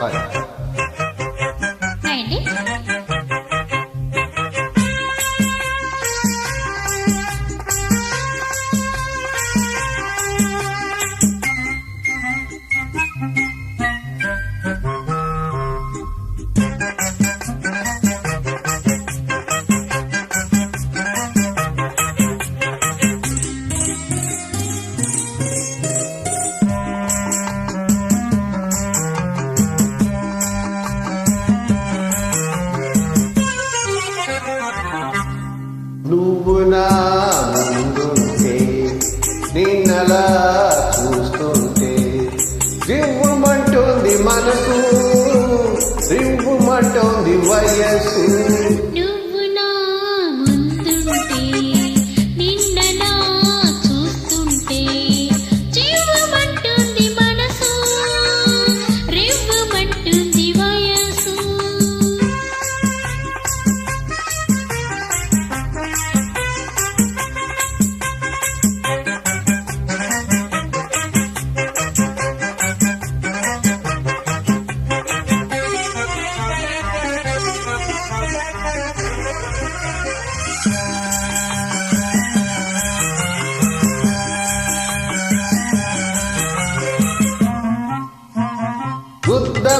Hi అలా చూస్తుంటే రివ్వుమంటుంది మనసు రివ్వుమంటుంది వయస్సు.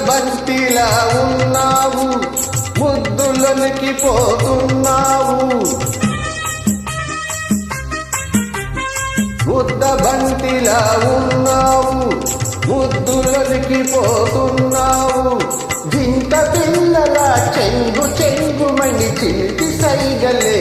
బంతిలా ఉన్నావు ముద్దులనికి పోతున్నావు బుద్ధ బంతిలా ఉన్నావు ముద్దులనికి పోతున్నావు జింత పిల్లల చెంగు చెంగుమణి చిలిపి సైగలే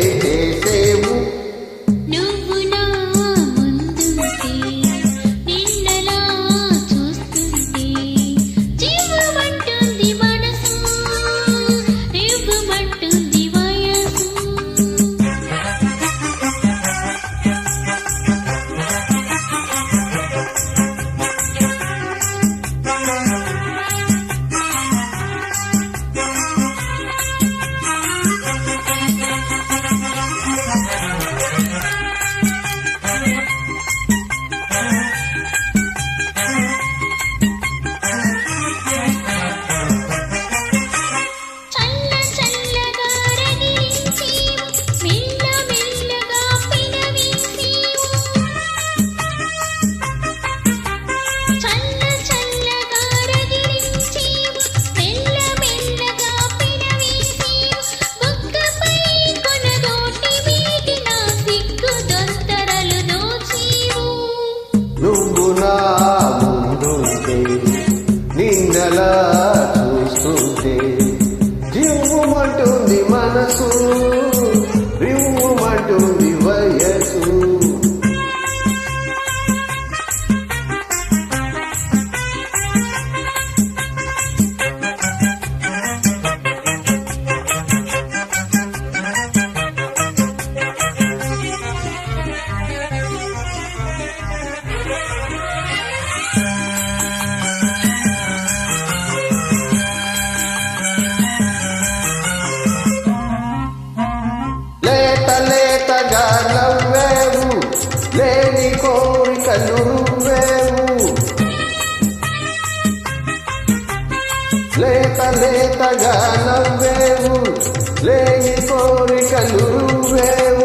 నువ్వు ముందుంటే నిన్నలా చూస్తుంటే జివ్వుమంటుంది మనసు. లేతగా నవ్వేవు లేని కోరికలు రువ్వేవు లేత లేతగా నవ్వేవు లేని కోరికలు రువ్వేవు